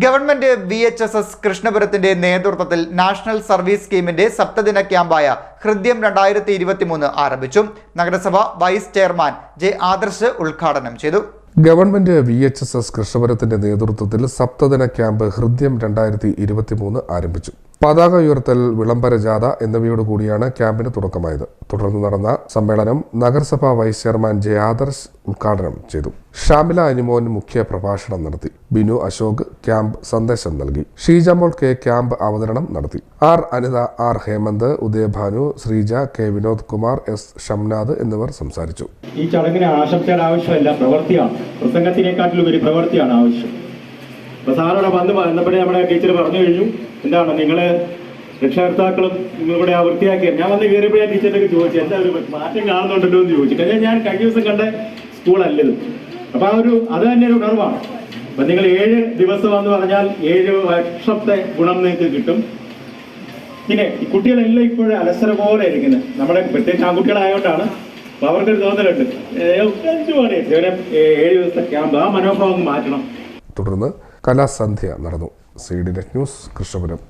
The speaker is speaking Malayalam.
Government V H S S കൃഷ്ണപുരത്തിന്റെ നേതൃത്വത്തിൽ നാഷണൽ സർവീസ് സ്കീമിന്റെ സപ്തദിന ക്യാമ്പായ ഹൃദ്യം രണ്ടായിരത്തി ഇരുപത്തിമൂന്ന് ആരംഭിച്ചു. നഗരസഭ വൈസ് ചെയർമാൻ ജെ ആദർശ് ഉദ്ഘാടനം ചെയ്തു. Government V H S S കൃഷ്ണപുരത്തിന്റെ നേതൃത്വത്തിൽ സപ്തദിന ക്യാമ്പ് ഹൃദ്യം രണ്ടായിരത്തി ഇരുപത്തിമൂന്ന് ആരംഭിച്ചു. പതാക ഉയർത്തൽ വിളംബര ജാഥ എന്നിവയോട് കൂടിയാണ് ക്യാമ്പിന് തുടക്കമായത്. തുടർന്ന് നടന്ന സമ്മേളനം നഗരസഭാ വൈസ് ചെയർമാൻ ജെ ആദർശ് ഉദ്ഘാടനം ചെയ്തു. ഷാമില അനിമോൻ മുഖ്യ പ്രഭാഷണം നടത്തി. ബിനു അശോക് ക്യാമ്പ് സന്ദേശം നൽകി. ഷീജമോൾ കെ ക്യാമ്പ് അവതരണം നടത്തി. R Anitha R Hemanth Udayabhanu Sreeja K Vinod Kumar S Shamnath എന്നിവർ സംസാരിച്ചു. ഈ ചടങ്ങിന് ആശംസയുടെ ആവശ്യമല്ല. പ്രവൃത്തിയാണ്. പ്രസംഗത്തിനെക്കാട്ടിലുപരി പ്രവൃത്തിയാണ് ആവശ്യം. അപ്പൊ സാറവിടെ വന്ന് വന്നപ്പോഴേ നമ്മുടെ ടീച്ചർ പറഞ്ഞു കഴിഞ്ഞു. എന്താണ് നിങ്ങൾ രക്ഷകർത്താക്കളും ആ വൃത്തിയാക്കിയത് ഞാൻ വന്ന് കയറിയപ്പോഴേ ടീച്ചറിനൊക്കെ ചോദിച്ചു എന്താ ഒരു മാറ്റം കാണുന്നുണ്ടല്ലോ എന്ന് ചോദിച്ചു. കഴിഞ്ഞാൽ ഞാൻ കഴിഞ്ഞ ദിവസം കണ്ട സ്കൂളല്ലത് അപ്പൊ ആ ഒരു അത് തന്നെ ഒരു ഉണർവാണ് അപ്പൊ നിങ്ങൾ ഏഴ് ദിവസം എന്ന് പറഞ്ഞാൽ ഏഴ് വർഷത്തെ ഗുണം നിങ്ങൾക്ക് കിട്ടും. പിന്നെ ഈ കുട്ടികളെല്ലാം ഇപ്പോഴും അലസര പോലെ ഇരിക്കുന്നത് നമ്മുടെ പ്രത്യേകിച്ച് ആൺകുട്ടികളായതുകൊണ്ടാണ് അപ്പൊ അവർക്കൊരു തോന്നലുണ്ട്. ഏഴ് ദിവസത്തെ ക്യാമ്പ് ആ മനോഭാവം മാറ്റണം. തുടർന്ന് കലാസന്ധ്യ നടന്നു. C D net news Krishnapuram.